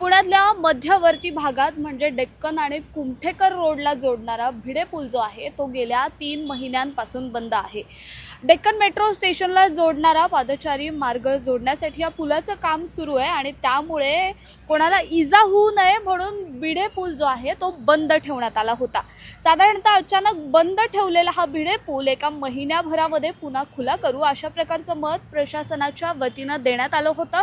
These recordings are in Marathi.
पुण्यातल्या मध्यवर्ती भागात म्हणजे डेक्कन आणि कुमठेकर रोडला जोडणारा भिडे पूल जो आहे तो गेल्या तीन महिन्यांपासून बंद आहे. डेक्कन मेट्रो स्टेशनला जोडणारा पादचारी मार्ग जोडण्यासाठी या पुलाचं काम सुरू आहे आणि त्यामुळे कोणाला इजा होऊ नये म्हणून भिडे पूल जो आहे तो बंद ठेवण्यात आला होता. साधारणतः अचानक बंद ठेवलेला हा भिडे पूल एका महिन्याभरामध्ये पुन्हा खुला करू अशा प्रकारचं मत प्रशासनाच्या वतीनं देण्यात आलं होतं.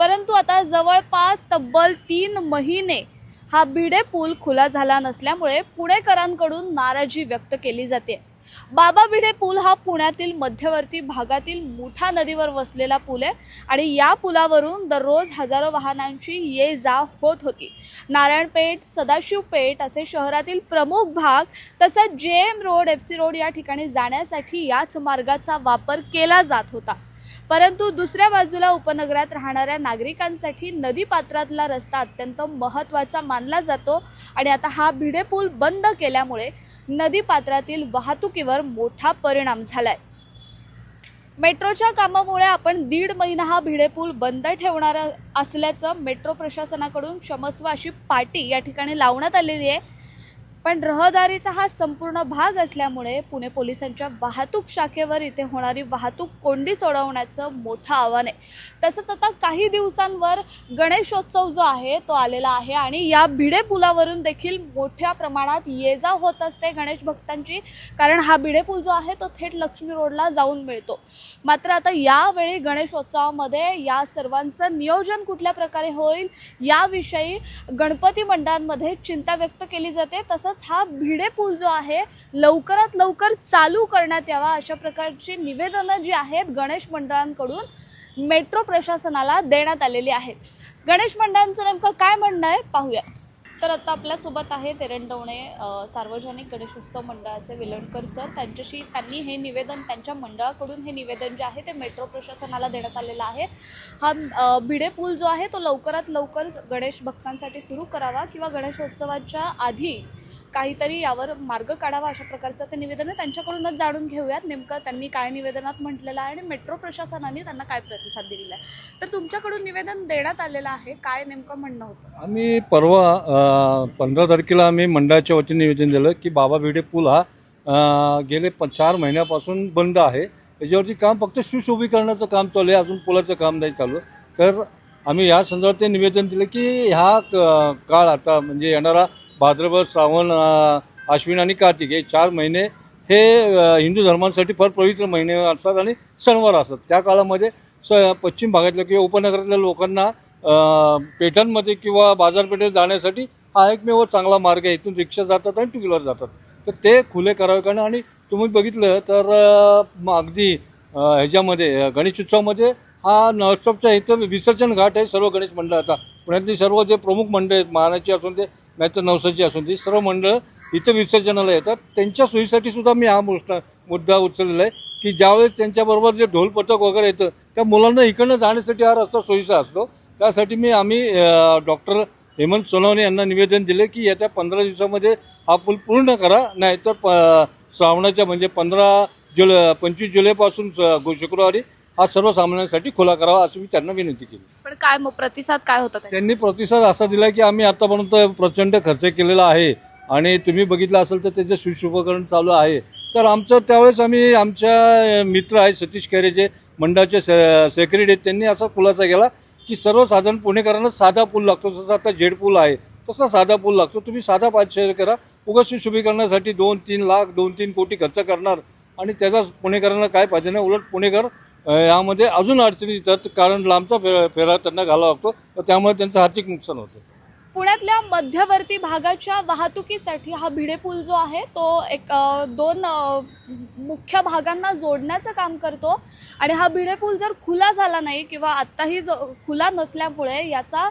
परंतु आता जवळपास तब्बल तीन महिने हा भिडे पूल खुला झाला नसल्यामुळे पुणेकरांकडून नाराजी व्यक्त केली जाते. बाबा भिडे पूल हा पुण्यातील मध्यवर्ती भागातील मोठा नदीवर वसलेला पूल आहे आणि या पुलावरून दररोज हजारो वाहनांची ये जा होत होती. नारायणपेठ सदाशिवपेठ असे शहरातील प्रमुख भाग तसंच J M road F C road या ठिकाणी जाण्यासाठी याच मार्गाचा वापर केला जात होता. परंतु दुसऱ्या बाजूला उपनगरात राहणाऱ्या नागरिकांसाठी नदीपात्रातला रस्ता अत्यंत महत्त्वाचा मानला जातो. आणि आता हा भिडे पूल बंद केल्यामुळे नदीपात्रातील वाहतुकीवर मोठा परिणाम झालाय. मेट्रोच्या कामामुळे आपण दीड महिना हा भिडे पूल बंद ठेवणार असल्याचं मेट्रो प्रशासनाकडून क्षमस्व अशी पाटी या ठिकाणी लावण्यात आलेली आहे. पण रहदारीचा हा संपूर्ण भाग असल्यामुळे पुणे पोलिसांच्या वाहतूक शाखेवर इथे होणारी वाहतूक कोंडी सोडवण्याचं मोठं आव्हान आहे. तसंच आता काही दिवसांवर गणेशोत्सव जो आहे तो आलेला आहे आणि या भिडे पुलावरून देखील मोठ्या प्रमाणात ये जा होत असते गणेश भक्तांची कारण हा भिडे पूल जो आहे तो थेट लक्ष्मी रोडला जाऊन मिळतो. मात्र आता यावेळी गणेशोत्सवामध्ये या सर्वांचं नियोजन कुठल्या प्रकारे होईल याविषयी गणपती मंडळांमध्ये चिंता व्यक्त केली जाते. तसंच हा भिडे पूल जो आहे लवकरात लवकर चालू करण्यात यावा अशा प्रकारची निवेदनं जी आहेत गणेश मंडळांकडून मेट्रो प्रशासनाला देण्यात आलेली आहेत. गणेश मंडळांचं नेमकं काय म्हणणं आहे पाहूया तर आता आपल्यासोबत आहे तेरंडवणे सार्वजनिक गणेशोत्सव मंडळाचे विलणकर सर. त्यांच्याशी त्यांनी हे निवेदन त्यांच्या मंडळाकडून हे निवेदन जे आहे ते मेट्रो प्रशासनाला देण्यात आलेलं आहे. हा भिडे पूल जो आहे तो लवकरात लवकर गणेश भक्तांसाठी सुरू करावा किंवा गणेशोत्सवाच्या आधी काहीतरी यावर मार्ग काढावा अशा प्रकारचं ते निवेदन आहे. त्यांच्याकडूनच जाणून घेऊयात नेमकं त्यांनी काय निवेदनात म्हटलेलं आहे आणि मेट्रो प्रशासनाने त्यांना काय प्रतिसाद दिलेला आहे. तर तुमच्याकडून निवेदन देण्यात आलेलं आहे. काय नेमकं म्हणणं होतं? आम्ही परवा पंधरा तारखेला आम्ही मंडळाच्या वतीने निवेदन दिलं की बाबा भिडे पूल हा गेले प चार महिन्यापासून बंद आहे. त्याच्यावरती काम फक्त सुशोभीकरणाचं काम चालू आहे. अजून पुलाचं काम नाही चालू. तर आम्ही या संदर्भात ते निवेदन दिलं की ह्या क- काळ आता म्हणजे येणारा भाद्रपद श्रावण आश्विन आणि कार्तिक हे चार महिने हे हिंदू धर्मांसाठी फार पवित्र महिने असतात आणि सणवार असतात. त्या काळामध्ये स पश्चिम भागातल्या किंवा उपनगरातल्या लोकांना पेठांमध्ये किंवा बाजारपेठेत जाण्यासाठी हा एकमेव चांगला मार्ग आहे. इथून रिक्षा जातात आणि टू व्हीलर जातात. तर ते खुले करावे कारण आणि तुम्ही बघितलं तर अगदी ह्याच्यामध्ये गणेश उत्सवामध्ये हा नॉनस्टॉपचा इथं विसर्जन घाट आहे सर्व गणेश मंडळाचा. पुण्यातली सर्व जे प्रमुख मंडळ आहेत महानाची असून ते मॅच नवसाची असून ती सर्व मंडळं इथं विसर्जनाला येतात. त्यांच्या सोयीसाठी सुद्धा मी हा मुष्टा मुद्दा उचललेला आहे की ज्यावेळेस त्यांच्याबरोबर जे ढोल पथक वगैरे येतं त्या मुलांना इकडनं जाण्यासाठी हा रस्ता सोयीचा असतो. त्यासाठी मी आम्ही डॉक्टर हेमंत सोनवणे यांना निवेदन दिले की येत्या पंधरा दिवसामध्ये हा पूल पूर्ण करा नाहीतर प श्रावणाच्या म्हणजे पंधरा जुलै पंचवीस जुलैपासून स- शुक्रवारी हा सर्वसामान्यांसाठी खुला करावा अशी मी त्यांना विनंती केली. पण काय मग प्रतिसाद काय होता त्याचा? त्यांनी प्रतिसाद असा दिला की आम्ही आतापर्यंत प्रचंड खर्च केलेला आहे आणि तुम्ही बघितलं असेल तर त्याचं सुशोभीकरण चालू आहे. तर आमचं त्यावेळेस आम्ही आमच्या मित्र आहेत सतीश खैरे जे मंडळाचे से सेक्रेटरी आहेत त्यांनी असा खुलासा केला की सर्वसाधारण पुणेकरांना साधा पूल लागतो. जसं आता जेड पूल आहे तसा साधा पूल लागतो. तुम्ही साधा पाचशे करा. उगाच सुशोभीकरणासाठी दोन तीन लाख दोन तीन कोटी खर्च करणार. आणि त्याचा पुणेकरांना काय पाहिजे नाही उलट पुणेकर यामध्ये अजून अडचणी येतात कारण लांबचा फे फेरा त्यांना घालावा लागतो त्यामुळे त्यांचं आर्थिक नुकसान होतं. पुण्यातल्या मध्यवर्ती भागाच्या वाहतुकीसाठी हा भिडे पूल जो आहे तो एक दोन मुख्य भागांना जोडण्याचं काम करतो. आणि हा भिडे पूल जर खुला झाला नाही किंवा आत्ताही जो खुला नसल्यामुळे याचा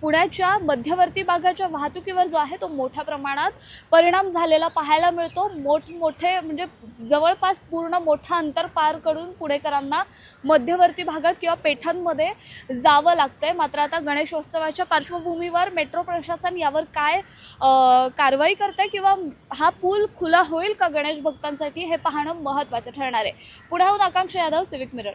पुण्याच्या मध्यवर्ती भागाच्या वाहतुकीवर जो आहे तो मोठ्या प्रमाणात परिणाम झालेला पाहायला मिळतो. मोठमोठे म्हणजे जवळपास पूर्ण मोठं अंतर पार करून पुणेकरांना मध्यवर्ती भागात किंवा पेठांमध्ये जावं लागतंय. मात्र आता गणेशोत्सवाच्या पार्श्वभूमीवर मेट्रो प्रशासन यावर काय कारवाई कारवाई आहे किंवा हा पूल खुला होईल का गणेश भक्तांसाठी हे पाहणं महत्त्वाचं ठरणार आहे. पुण्याहून आकांक्षा यादव सिविक मिरर